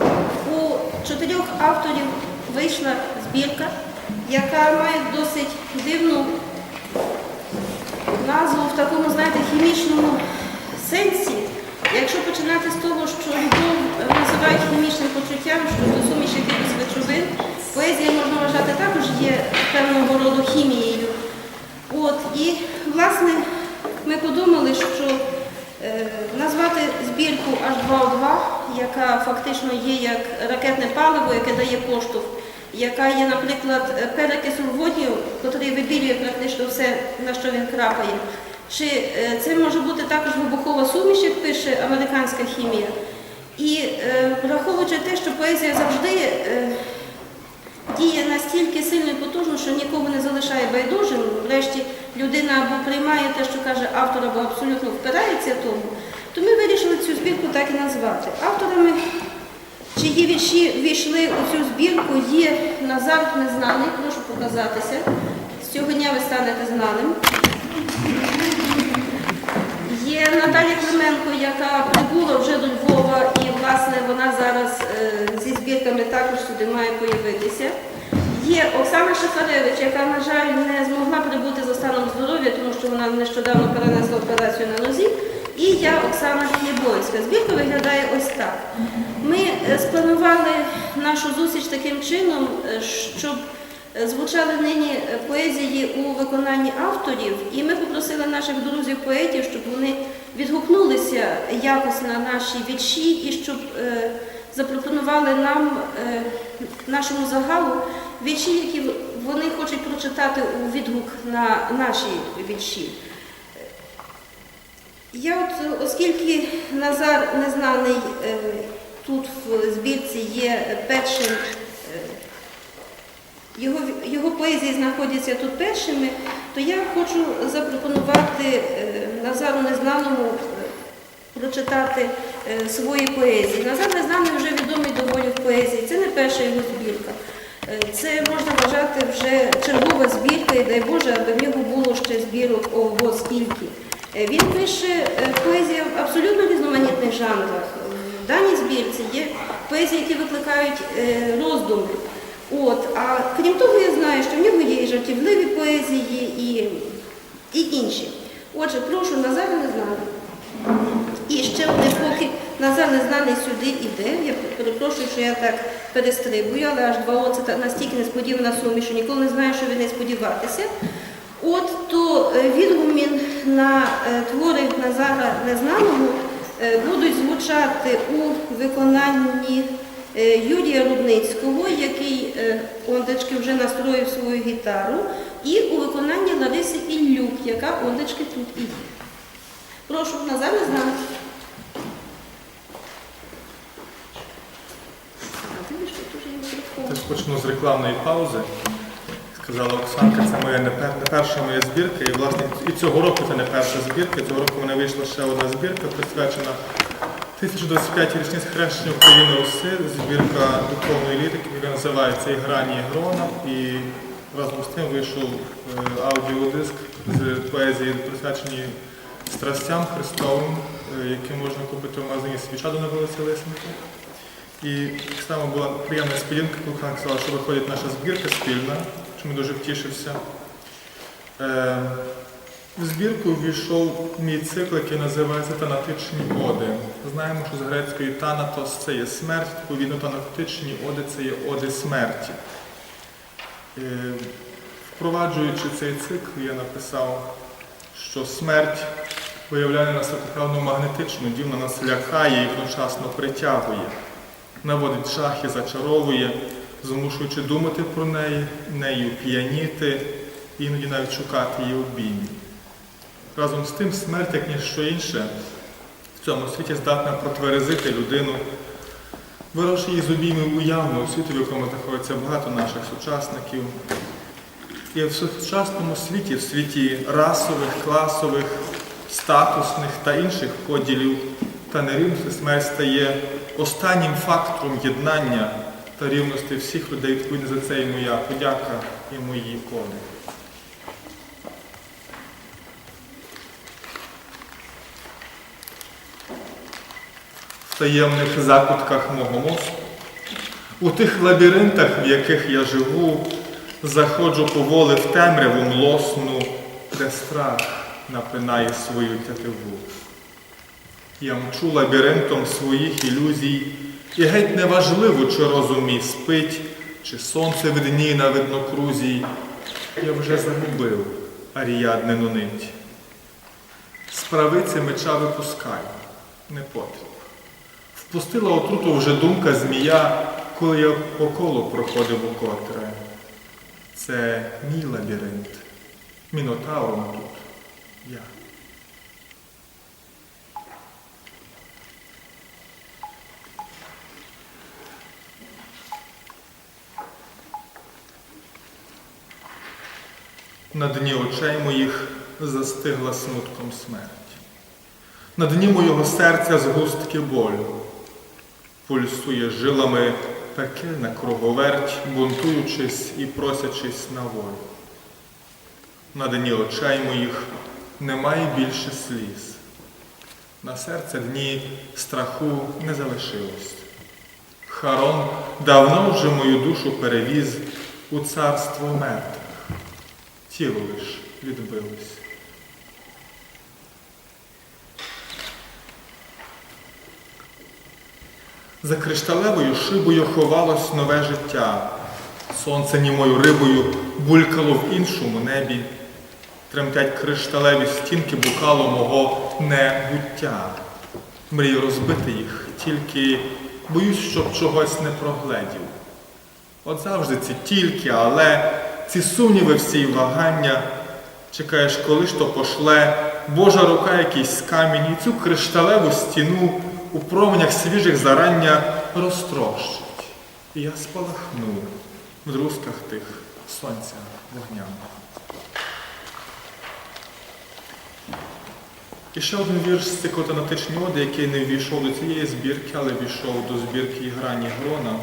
Е, У чотирьох авторів вийшла збірка, яка має досить дивну назву в такому, знаєте, хімічному сенсі. Якщо починати з того, що любов називають хімічним почуттям, що до суміші якихось речовин, поезія можна вважати також є певного роду хімією. От, і, власне, ми подумали, що е, назвати збірку H2O2, яка фактично є як ракетне паливо, яке дає поштовх, яка є, наприклад, е, перекисом водню, який вибілює практично все, на що він крапає. Чи е, це може бути також вибухова суміш, як пише американська хімія. І е, враховуючи те, що поезія завжди е, діє настільки сильно і потужно, що нікого не залишає байдужим. Врешті людина або приймає те, що каже автор, або абсолютно впирається тому, то ми вирішили цю збірку так і назвати. Авторами, чиї вірші війшли у цю збірку, є Назар Незнаний, прошу показатися. З цього дня ви станете знаним. Є Наталя Клименко, яка прибула вже до Львова, і власне вона зараз е, збірками також сюди має появитися. Є Оксана Шафаревич, яка, на жаль, не змогла прибути за станом здоров'я, тому що вона нещодавно перенесла операцію на нозі. І я Оксана Хлібонська. Збірка виглядає ось так. Ми е, спланували нашу зустріч таким чином, е, щоб е, звучали нині поезії у виконанні авторів, і ми попросили наших друзів-поетів, щоб вони відгукнулися якось на наші вірші і щоб запропонували нам, е, нашому загалу, вірші, які вони хочуть прочитати у відгук на наші вірші. Я от, оскільки Назар Незнаний е, тут в збірці є першим, е, його, його поезії знаходяться тут першими, то я хочу запропонувати Назару Незнаному прочитати свої поезії. Назар Незнаний вже відомий доволі в поезії. Це не перша його збірка. Е, Це можна вважати вже чергова збірка, і дай Боже, аби в нього було ще збірок ого скільки. Е, Він пише е, поезію в абсолютно різноманітних жанрах. В даній збірці є поезії, які викликають е, роздуми. От, а крім того, я знаю, що в нього є і жартівливі поезії, і, і інші. Отже, прошу, Назар знаю. І ще одне, поки Назар незнаний сюди іде. Я перепрошую, що я так перестрибую, але аж два о це настільки несподівана суміш, що ніколи не знаю, що від неї сподіватися. От то е, відгумін на е, твори Назара Незнаного е, будуть звучати у виконанні Юрія Рудницького, який ондечки вже настроїв свою гітару, і у виконанні Лариси Іллюк, яка ондечки тут і є. Прошу, Назар Незнаний. А, ти бачиш, тут уже є мікрофон. Теж почну з рекламної паузи. Сказала Оксанка, це моя не, перша моя збірка. І власне і цього року це не перша збірка. Цього року в мене вийшла ще одна збірка, присвячена 1025 річниць хрещення України Руси, збірка духовної лірики, яка називається І грані і разом з тим вийшов е, аудіодиск з поезії, присвячені страстям Христовим, е, які можна купити в магазині Свічаду на вулиці Лисенка. І само була приємна сподівка, коли вона сказала, що виходить наша збірка спільна, чому дуже втішився. Е, в збірку ввійшов мій цикл, який називається Танатичні оди. Знаємо, що з грецької танатос це є смерть, відповідно, танатичні оди це є оди смерті. Е, впроваджуючи цей цикл, я написав, що смерть виявляє нас як певну магнетичну, дівно нас лякає і одночасно притягує наводить жах і зачаровує, змушуючи думати про неї, нею п'яніти, іноді навіть шукати її обіймі. Разом з тим, смерть, як ніщо інше, в цьому світі здатна протверезити людину, вирошує її з обіймів уявного світу, в якому знаходиться багато наших сучасників. І в сучасному світі, в світі расових, класових, статусних та інших поділів та нерівності, смерть стає останнім фактором єднання та рівності всіх людей. Відповідно за це і моя подяка, і мої коди. в таємних закутках мого мозку, у тих лабіринтах, в яких я живу, заходжу поволи в темряву млосну, де страх напинає свою тятиву. Я мчу лабіринтом своїх ілюзій, і геть неважливо, чи розум мій спить, чи сонце видніє на виднокрузій. Я вже загубив аріаднину нить. З правиці меча випускаю, не потріб. Впустила отруту вже думка змія, коли я по колу проходив укотре. Це мій лабіринт. Мінотавром тут я. На дні очей моїх застигла смутком смерть. На дні моєго серця згустки болю. Пульсує жилами пекельна круговерть, бунтуючись і просячись на волю. На дні очей моїх немає більше сліз. На серце дні страху не залишилось. Харон давно вже мою душу перевіз у царство мертвих. Тіло лиш відбилось. За кришталевою шибою ховалось нове життя. Сонце німою рибою булькало в іншому небі. Тремтять кришталеві стінки букало мого небуття. Мрію розбити їх, тільки боюсь, щоб чогось не прогледів. От завжди ці тільки, але ці сумніви всі вагання. Чекаєш, коли ж то пошле Божа рука якийсь камінь і цю кришталеву стіну у променях свіжих зарання розтрощить. І я спалахну в друзках тих сонця вогнями. І ще один вірш з циклу оди, який не ввійшов до цієї збірки, але ввійшов до збірки Грані Грона,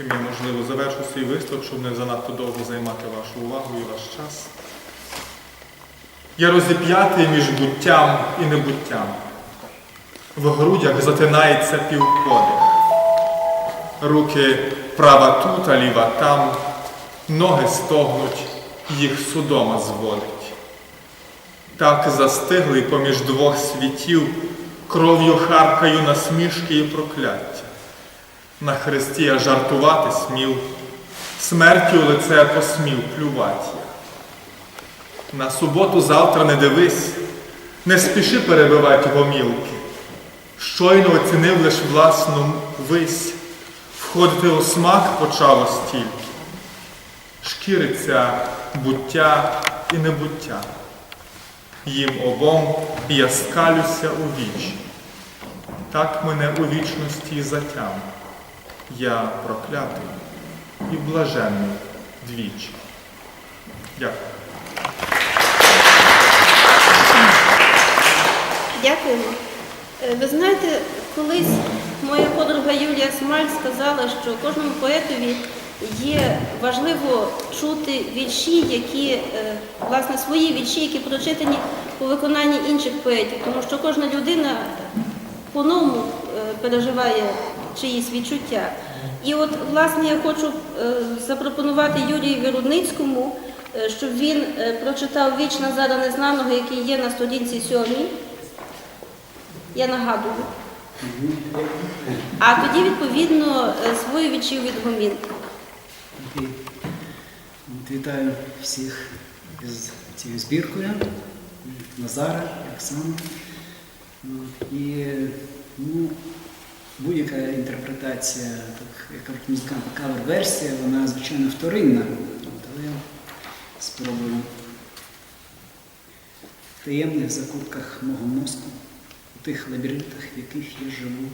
яким я, можливо, завершу свій виступ, щоб не занадто довго займати вашу увагу і ваш час. Я розіп'ятий між буттям і небуттям. В грудях затинається півподих. Руки права тут, а ліва там, ноги стогнуть, їх судома зводить. Так застиглий поміж двох світів, кров'ю харкаю насмішки і прокляття. На хресті я жартувати смів, смертю лице посмів плювати я. На суботу завтра не дивись, не спіши перебивати гомілки. Щойно оцінив лиш власну вись, входити у смак почало стільки. Шкіриться буття і небуття. Їм обом я скалюся у вічі. Так мене у вічності затям. Я проклятий і блаженний двічі. Дякую. Дякуємо. Е, Ви знаєте, колись моя подруга Юлія Смаль сказала, що кожному поетові є важливо чути вірші, які, е, власне, свої вірші, які прочитані у виконанні інших поетів, тому що кожна людина по-новому е, переживає чиїсь відчуття. І от, власне, я хочу е, запропонувати Юрію Вірудницькому, е, щоб він е, прочитав віч Назара Незнаного, який є на сторінці сьомій. Я нагадую. А тоді, відповідно, свою вічів від гомінки. Вітаю всіх з цією збіркою. Назара, Оксану. І ну, будь-яка інтерпретація, так, як кажуть кавер-версія, вона звичайно вторинна. Але я спробую в таємних закутках мого мозку, у тих лабіринтах, в яких я живу,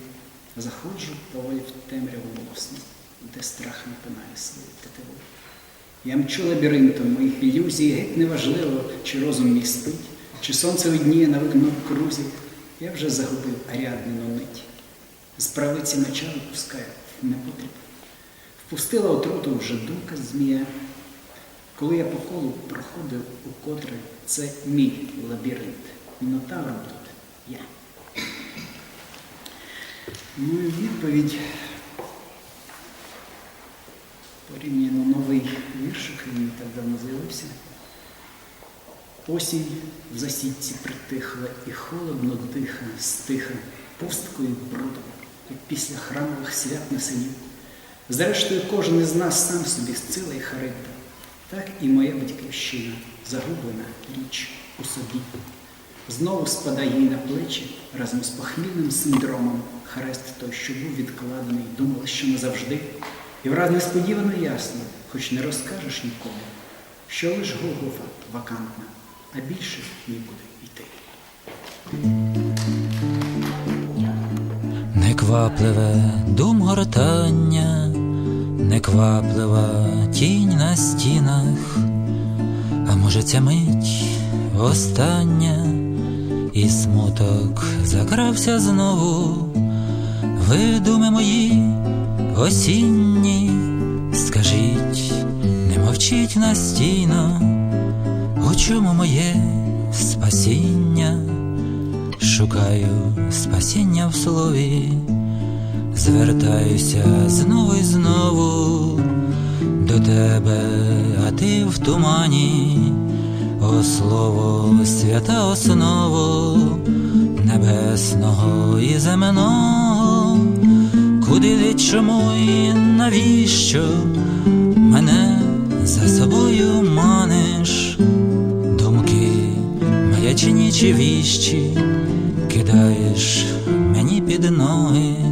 заходжу поволі в темряву власну, де страх напинає свою тетиву. Я мчу лабіринтом моїх ілюзій, геть неважливо, чи розум мій спить, чи сонце видніє на видному крузі. Я вже загубив аріаднину нить. З правиці меча випускаю в непотріб. Впустила отруту вже думка змія. Коли я по колу проходив укотре, це мій лабіринт. Мінотавром тут я. Ну і відповідь порівняно новий віршик, він так давно з'явився. Осінь в засідці притихла і холодно диха, стиха, пусткою брудом, після храмових свят на селі. Зрештою, кожен із нас сам собі зцила і харитта, так і моя батьківщина, загублена річ у собі. Знову спадає їй на плечі разом з похмільним синдромом хрест той, що був відкладений, думала, що назавжди. І враз несподівано ясно, хоч не розкажеш нікому, що лиш Голгофа вакантна, а більше нікуди йти. Неквапливе дум гортання, некваплива тінь на стінах, а може ця мить остання, і смуток закрався знову, видуми мої осінні, скажіть, не мовчіть настійно, у чому моє спасіння? Шукаю спасіння в слові, звертаюся знову і знову до тебе, а ти в тумані, о слово, свята осново небесного і земного, куди ти чому і навіщо мене за собою маниш? Думки маячні чи віщі кидаєш мені під ноги,